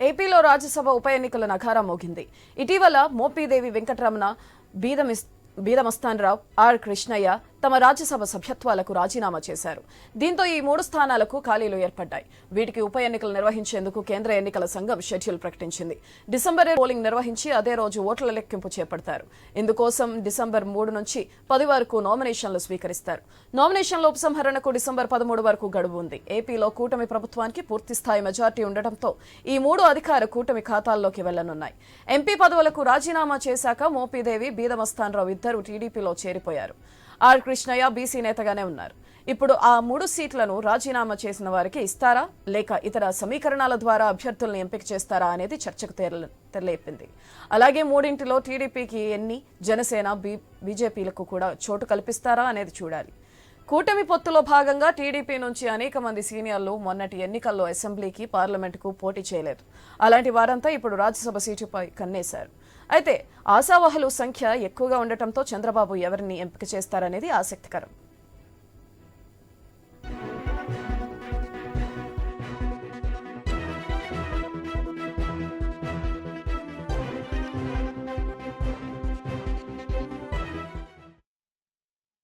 ఏపీలో రాజ్యసభ ఉప ఎన్నికల నఖారా మోగింది. ఇటీవల మోపిదేవి వెంకటరమణ బీదమిస్ బీదమస్తాన్రావు ఆర్ కృష్ణయ్య తమ రాజ్యసభ సభ్యత్వాలకు రాజీనామా చేశారు. దీంతో ఈ మూడు స్థానాలకు ఖాళీలు ఏర్పడ్డాయి. వీటికి ఉప ఎన్నికలు నిర్వహించేందుకు కేంద్ర ఎన్నికల సంఘం షెడ్యూల్ ప్రకటించింది. డిసెంబర్ పోలింగ్ నిర్వహించి అదే రోజు ఓట్ల లెక్కింపు చేపడతారు. ఇందుకోసం డిసెంబర్ మూడు నుంచి పది వరకు నామినేషన్లు స్వీకరిస్తారు. నామినేషన్ల ఉపసంహరణకు డిసెంబర్ పదమూడు వరకు గడువు ఉంది. ఏపీలో కూటమి ప్రభుత్వానికి పూర్తిస్థాయి మెజార్టీ ఉండటంతో ఈ మూడు అధికార కూటమి ఖాతాల్లోకి వెళ్ళనున్నాయి. ఎంపీ పదవులకు రాజీనామా చేశాక మోపీదేవి బీదమస్తాన్రావు ఇద్దరు టీడీపీలో చేరిపోయారు. ఆర్ కృష్ణయ్య బీసీ నేతగానే ఉన్నారు. ఇప్పుడు ఆ మూడు సీట్లను రాజీనామా చేసిన వారికి ఇస్తారా? లేక ఇతర సమీకరణాల ద్వారా అభ్యర్థులను ఎంపిక చేస్తారా అనేది చర్చకు తెరలేపింది. అలాగే మూడింటిలో టీడీపీకి ఎన్ని జనసేన బీ బీజేపీలకు కూడా చోటు కల్పిస్తారా అనేది చూడాలి. కూటమి పొత్తులో భాగంగా టీడీపీ నుంచి అనేక మంది సీనియర్లు మొన్నటి ఎన్నికల్లో అసెంబ్లీకి పార్లమెంటుకు పోటీ చేయలేదు. అలాంటి వారంతా ఇప్పుడు రాజ్యసభ సీటుపై కన్నేశారు. అయితే ఆశావహులు సంఖ్య ఎక్కువగా ఉండటంతో చంద్రబాబు ఎవరిని ఎంపిక చేస్తారనేది ఆసక్తికరం.